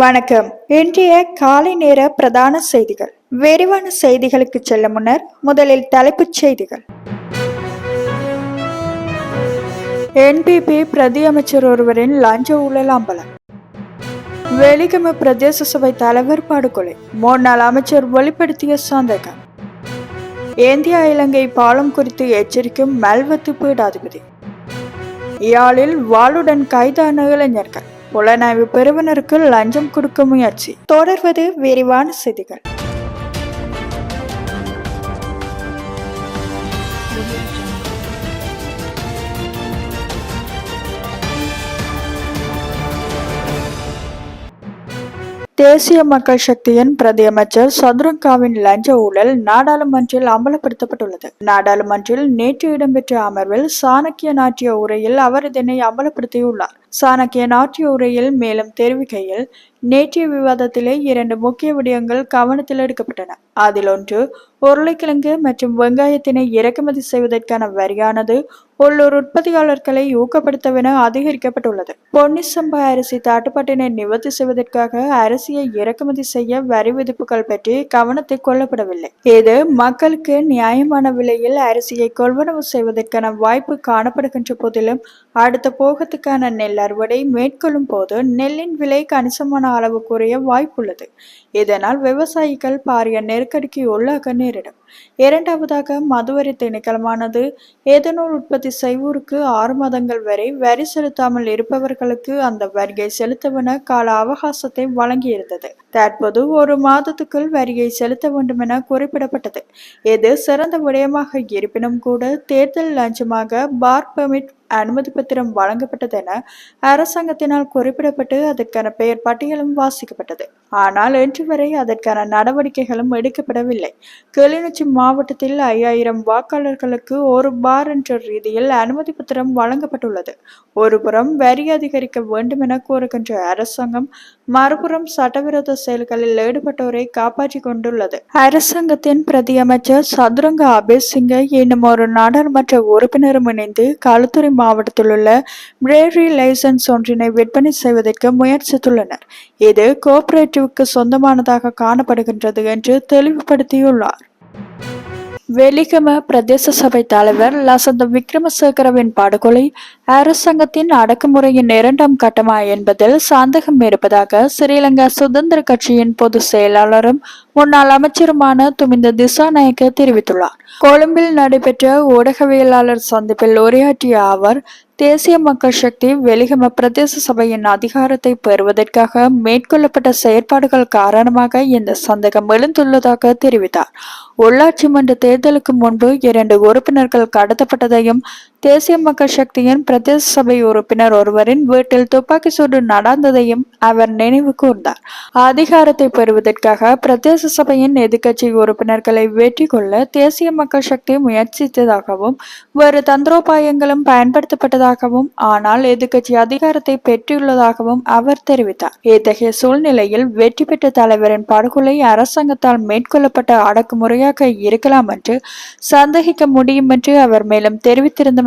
வணக்கம். இன்றைய காலை நேர பிரதான செய்திகள். விரிவான செய்திகளுக்கு செல்ல முன்னர் முதலில் தலைப்புச் செய்திகள். என்பிபி பிரதி அமைச்சர் ஒருவரின் லஞ்ச ஊழல் அம்பலம். வெலிகம பிரதேச சபை தலைவர் படுகொலை. முன்னாள் அமைச்சர் வெளிப்படுத்திய சந்தேகம். இந்தியா இலங்கை பாலம் குறித்து எச்சரிக்கும் மல்வத்து பீடாதிபதி. யாழில் வாளுடன் கைதான இளைஞர்கள். புலனாய்வு பெறுவனருக்கு லஞ்சம் கொடுக்க முயற்சி. தொடர்வது விரிவான செய்திகள். தேசிய மக்கள் சக்தியின் பிரதியமைச்சர் சதுரங்காவின் லஞ்ச ஊழல் நாடாளுமன்றில் அம்பலப்படுத்தப்பட்டுள்ளது நாடாளுமன்றில் நேற்று இடம்பெற்ற அமர்வில் சாணக்கிய நாட்டிய உரையில் அவர் இதனை அம்பலப்படுத்தியுள்ளார் சாணக்கிய நாட்டிய உரையில் மேலும் தெரிவிக்கையில் நேற்றைய விவாதத்திலே இரண்டு முக்கிய விடயங்கள் கவனத்தில் எடுக்கப்பட்டன. அதில் ஒன்று உருளைக்கிழங்கு மற்றும் வெங்காயத்தினை இறக்குமதி செய்வதற்கான வரியானது உள்ளூர் உற்பத்தியாளர்களை ஊக்கப்படுத்தவென அதிகரிக்கப்பட்டுள்ளது. பொன்னி சம்பா அரிசி தட்டுப்பாட்டினை நிவர்த்தி செய்வதற்காக அரிசியை இறக்குமதி செய்ய வரி விதிப்புகள் பற்றி கவனத்தில் கொள்ளப்படவில்லை. இது மக்களுக்கு நியாயமான விலையில் அரிசியை கொள்வனவு செய்வதற்கான வாய்ப்பு காணப்படுகின்ற போதிலும் அடுத்த போகத்துக்கான நெல் அறுவடை மேற்கொள்ளும் போது நெல்லின் விலை கணிசமான அளவு குறைய வாய்ப்புள்ளது. இதனால் விவசாயிகள் பாரிய நெருக்கடிக்கு உள்ளாக நேரிடும். இரண்டாவதாக மதுவரி திணைக்களமானது ஏதனூர் உற்பத்தி செய்வோருக்கு ஆறு மாதங்கள் வரை வரி செலுத்தாமல் இருப்பவர்களுக்கு அந்த வரியை செலுத்தவென கால அவகாசத்தை வழங்கியிருந்தது. தற்போது ஒரு மாதத்துக்குள் வரியை செலுத்த வேண்டும் என குறிப்பிடப்பட்டது. இது சிறந்த விடயமாக இருப்பினும் கூட தேர்தல் லஞ்சமாக பார் பெர்மிட் அனுமதி பத்திரம் வழங்கப்பட்டது என அரசாங்கத்தினால் குறிப்பிடப்பட்டு அதற்கான பெயர் பட்டியலும் வாசிக்கப்பட்டது. ஆனால் இன்று வரை அதற்கான நடவடிக்கைகளும் எடுக்கப்படவில்லை. கிளிநொச்சி மாவட்டத்தில் ஐயாயிரம் வாக்காளர்களுக்கு ஒரு பார் என்ற ரீதியில் அனுமதி பத்திரம் வழங்கப்பட்டுள்ளது ஒருபுறம் வரி அதிகரிக்க வேண்டும் என கூறுகின்ற அரசாங்கம் மறுபுறம் சட்டவிரோத செயல்களில் ஈடுபட்டோரை காப்பாற்றி கொண்டுள்ளது. அரசாங்கத்தின் பிரதியமைச்சர் சதுரங்க அபேசிங்க இன்னும் ஒரு நாடாளுமன்ற உறுப்பினரும் இணைந்து களத்துறை மாவட்டத்தில் உள்ள பிரேரி லைசன்ஸ் ஒன்றினை விற்பனை செய்வதற்கு முயற்சித்துள்ளனர். இது கோஆபரேட்டிவுக்கு சொந்தமானதாக காணப்படுகின்றது என்று தெளிவுபடுத்தியுள்ளார். வெலிகம பிரதேச சபை தலைவர் லசந்த விக்ரமசேகரவின் படுகொலை அரசாங்கத்தின் அடக்குமுறையின் இரண்டாம் கட்டமா என்பதில் சந்தேகம் இருப்பதாக ஸ்ரீலங்கா சுதந்திர கட்சியின் பொதுச் செயலாளரும் முன்னாள் அமைச்சருமான துமிந்த திசாநாயக்க தெரிவித்துள்ளார். கொழும்பில் நடைபெற்ற ஊடகவியலாளர் சந்திப்பில் உரையாற்றிய அவர் தேசிய மக்கள் சக்தி வெளிகம பிரதேச சபையின் அதிகாரத்தை பெறுவதற்காக மேற்கொள்ளப்பட்ட செயற்பாடுகள் காரணமாக இந்த சந்தேகம் எழுந்துள்ளதாக தெரிவித்தார். உள்ளாட்சி மன்ற தேர்தலுக்கு முன்பு இரண்டு உறுப்பினர்கள் கடத்தப்பட்டதையும் தேசிய மக்கள் சக்தியின் பிரதேச சபை உறுப்பினர் ஒருவரின் வீட்டில் துப்பாக்கி சூடு நடந்ததையும் அவர் நினைவு கூர்ந்தார். அதிகாரத்தை பெறுவதற்காக பிரதேச சபையின் எதிர்க்கட்சி உறுப்பினர்களை வெற்றி கொள்ள தேசிய மக்கள் சக்தி முயற்சித்ததாகவும் வேறு தந்திரோபாயங்களும் பயன்படுத்தப்பட்டதாகவும் ஆனால் எதிர்கட்சி அதிகாரத்தை பெற்றுள்ளதாகவும் அவர் தெரிவித்தார். இத்தகைய சூழ்நிலையில் வெற்றி பெற்ற தலைவரின் படுகொலை அரசாங்கத்தால் மேற்கொள்ளப்பட்ட அடக்குமுறையாக இருக்கலாம் என்று சந்தேகிக்க முடியும் என்று அவர் மேலும் தெரிவித்திருந்தமை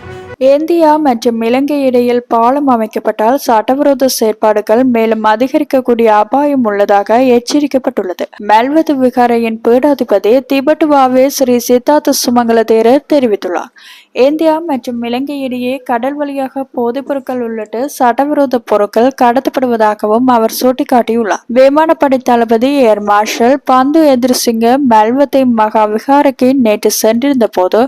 இந்தியா மற்றும் இலங்கை இடையில் பாலம் அமைக்கப்பட்டால் சட்டவிரோத செயற்பாடுகள் மேலும் அதிகரிக்கக்கூடிய அபாயம் உள்ளதாக எச்சரிக்கப்பட்டுள்ளது. மெல்வது விகாரையின் பீடாதிபதி திபட்டுவாவே ஸ்ரீ சித்தார்த்த சுமங்கல தேரர் தெரிவித்துள்ளார். இந்தியா மற்றும் இலங்கை இடையே கடல் வழியாக போதைப் பொருட்கள் உள்ளிட்ட சட்டவிரோத பொருட்கள் கடத்தப்படுவதாகவும் அவர் சுட்டிக்காட்டியுள்ளார். விமானப்படை தளபதி ஏர் மார்ஷல் பந்து எதிர்சிங்க மெல்வத்தை மகா விகாரைக்கு நேற்று சென்றிருந்த போது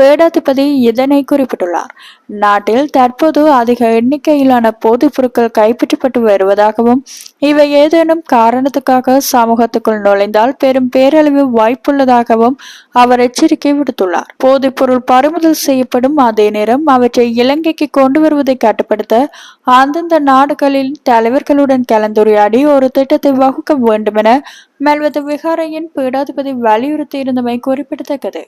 பேடாதிபதி இதனை குறிப்பிட்டுள்ளார். நாட்டில் தற்போது அதிக எண்ணிக்கையிலான போதைப் பொருட்கள் கைப்பற்றப்பட்டு வருவதாகவும் இவை ஏதேனும் காரணத்துக்காக சமூகத்துக்குள் நுழைந்தால் பெரும் பேரழிவு வாய்ப்புள்ளதாகவும் அவர் எச்சரிக்கை விடுத்துள்ளார். போதைப் பொருள் பறிமுதல் செய்யப்படும் அதே நேரம் அவற்றை இலங்கைக்கு கொண்டு வருவதை கட்டுப்படுத்த அந்தந்த நாடுகளின் தலைவர்களுடன் கலந்துரையாடி ஒரு திட்டத்தை வகுக்க வேண்டுமென மெல்வத விகாரையின் பீடாதிபதி வலியுறுத்தியிருந்தமை குறிப்பிடத்தக்கது.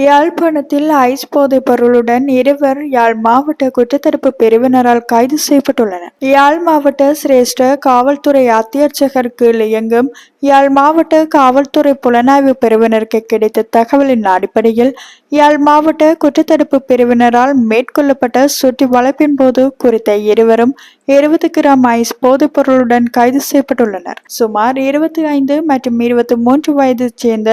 யாழ்ப்பாணத்தில் ஐஸ் போதைப் பொருளுடன் இருவர் யாழ் மாவட்ட குற்றத்தடுப்பு பிரிவினரால் கைது செய்யப்பட்டுள்ளனர். யாழ் மாவட்ட சிரேஷ்ட காவல்துறை அத்தியட்சகர் கீழ் இயங்கும் யாழ் மாவட்ட காவல்துறை புலனாய்வு பிரிவினருக்கு கிடைத்த தகவலின் அடிப்படையில் யாழ் மாவட்ட குற்றத்தடுப்பு பிரிவினரால் மேற்கொள்ளப்பட்ட சுற்றி வளைப்பின் போது குறித்த இருவரும் இருபது கிராம் ஐஸ் போதைப் பொருளுடன் கைது செய்யப்பட்டுள்ளனர். சுமார் இருபத்தி ஐந்து மற்றும் இருபத்தி மூன்று வயது சேர்ந்த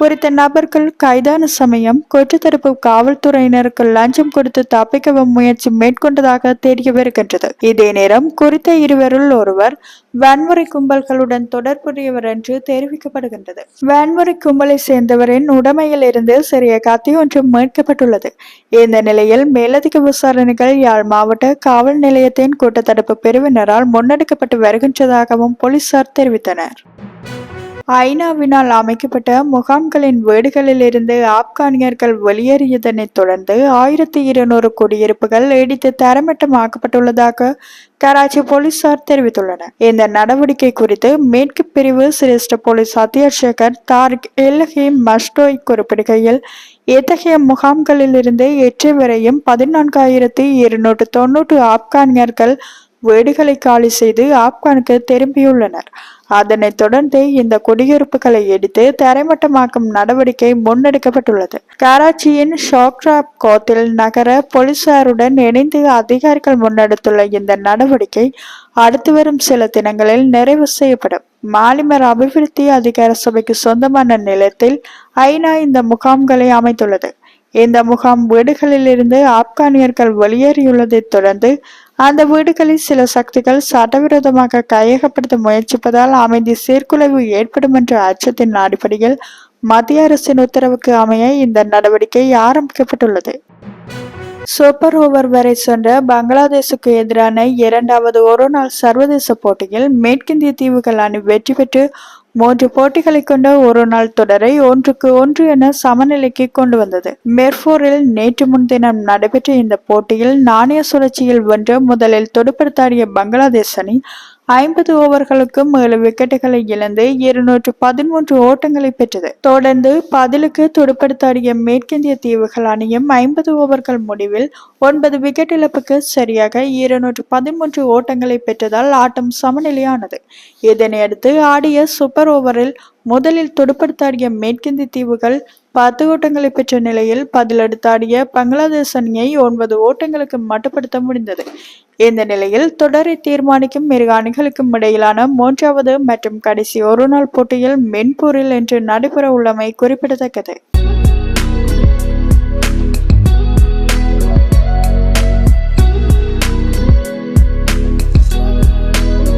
குறித்த நபர்கள் கைதான சமயம் குற்றத்தடுப்பு காவல்துறையினருக்கு லஞ்சம் கொடுத்து தப்பிக்கவும் முயற்சி மேற்கொண்டதாக தெரிய வருகின்றது. இதே நேரம் குறித்த இருவருள் ஒருவர் வன்முறை கும்பல்களுடன் தொடர்புடையவர் என்று தெரிவிக்கப்படுகின்றது. வன்முறை கும்பலை சேர்ந்தவரின் உடமையில் இருந்து சிறிய கத்தி ஒன்று மீட்கப்பட்டுள்ளது. இந்த நிலையில் மேலதிக விசாரணைகள் யாழ் மாவட்ட காவல் நிலையத்தின் கூட்டத்தடுப்பு பிரிவினரால் முன்னெடுக்கப்பட்டு வருகின்றதாகவும் போலீசார் தெரிவித்தனர். ஐநாவினால் அமைக்கப்பட்ட முகாம்களின் வீடுகளிலிருந்து ஆப்கானியர்கள் வெளியேறியதனைத் தொடர்ந்து ஆயிரத்தி இருநூறு குடியிருப்புகள் இடித்து தரமட்டமாக்கப்பட்டுள்ளதாக கராச்சி போலீசார் தெரிவித்துள்ளனர். இந்த நடவடிக்கை குறித்து மேற்கு பிரிவு சிரேஷ்ட போலீஸ் அத்தியட்சகர் தாரிக் எல்ஹி மஸ்டோய் குறிப்பிடுகையில் இத்தகைய முகாம்களிலிருந்து எட்டு வரையும் பதினான்காயிரத்தி இருநூற்று தொன்னூற்று ஆப்கானியர்கள் வீடுகளை காலி செய்து ஆப்கானுக்கு திரும்பியுள்ளனர். அதனைத் தொடர்ந்து இந்த குடியிருப்புகளை எடுத்து தரைமட்டமாக்கும் நடவடிக்கை முன்னெடுக்கப்பட்டுள்ளது. கராச்சியின் ஷோக்ராப் கோத்தில் நகர போலீசாருடன் இணைந்து அதிகாரிகள் முன்னெடுத்துள்ள இந்த நடவடிக்கை அடுத்து வரும் சில தினங்களில் நிறைவு செய்யப்படும். மாலிமர் அபிவிருத்தி அதிகார சபைக்கு சொந்தமான நிலத்தில் ஐநா இந்த முகாம்களை அமைத்துள்ளது. இந்த முகாம் வீடுகளிலிருந்து ஆப்கானியர்கள் வெளியேறியுள்ளதைத் தொடர்ந்து அந்த வீடுகளில் சில சக்திகள் சட்டவிரோதமாக கையகப்படுத்த முயற்சிப்பதால் அமைதி சீர்குலைவு ஏற்படும் என்ற அச்சத்தின் அடிப்படையில் மத்திய அரசின் உத்தரவுக்கு அமைய இந்த நடவடிக்கை ஆரம்பிக்கப்பட்டுள்ளது. சூப்பர் ஓவர் வரை சென்ற பங்களாதேசுக்கு எதிரான இரண்டாவது ஒருநாள் சர்வதேச போட்டியில் மேற்கிந்திய தீவுகள் அணி வெற்றி பெற்று மூன்று போட்டிகளை கொண்ட ஒரு நாள் தொடரை ஒன்றுக்கு ஒன்று என சமநிலைக்கு கொண்டு வந்தது. மெர்போரில் நேற்று முன்தினம் நடைபெற்ற இந்த போட்டியில் நாணய சுழற்சியில் வென்று முதலில் தொடுப்படுத்தாடிய பங்களாதேஷ் அணி ஐம்பது ஓவர்களுக்கும் ஏழு விக்கெட்டுகளை இழந்து இருநூற்று பதிமூன்று ஓட்டங்களை பெற்றது. தொடர்ந்து பதிலுக்கு துடுப்படுத்தாடிய மேற்கிந்திய தீவுகள் அணியும் ஐம்பது ஓவர்கள் முடிவில் ஒன்பது விக்கெட் இழப்புக்கு சரியாக இருநூற்று பதிமூன்று ஓட்டங்களை பெற்றதால் ஆட்டம் சமநிலையானது. இதனையடுத்து ஆடிய சூப்பர் ஓவரில் முதலில் துடுப்படுத்தாடிய மேற்கிந்திய தீவுகள் பத்து ஓட்டங்களை பெற்ற நிலையில் பதிலடுத்தாடிய பங்களாதேஷ் அணியை ஒன்பது ஓட்டங்களுக்கு மட்டுப்படுத்த முடிந்தது. இந்த நிலையில் தொடரை தீர்மானிக்கும் இரு அணிகளுக்கும் இடையிலான மூன்றாவது மற்றும் கடைசி ஒருநாள் போட்டியில் மென்பூரில் இன்று நடைபெற உள்ளமை குறிப்பிடத்தக்கது.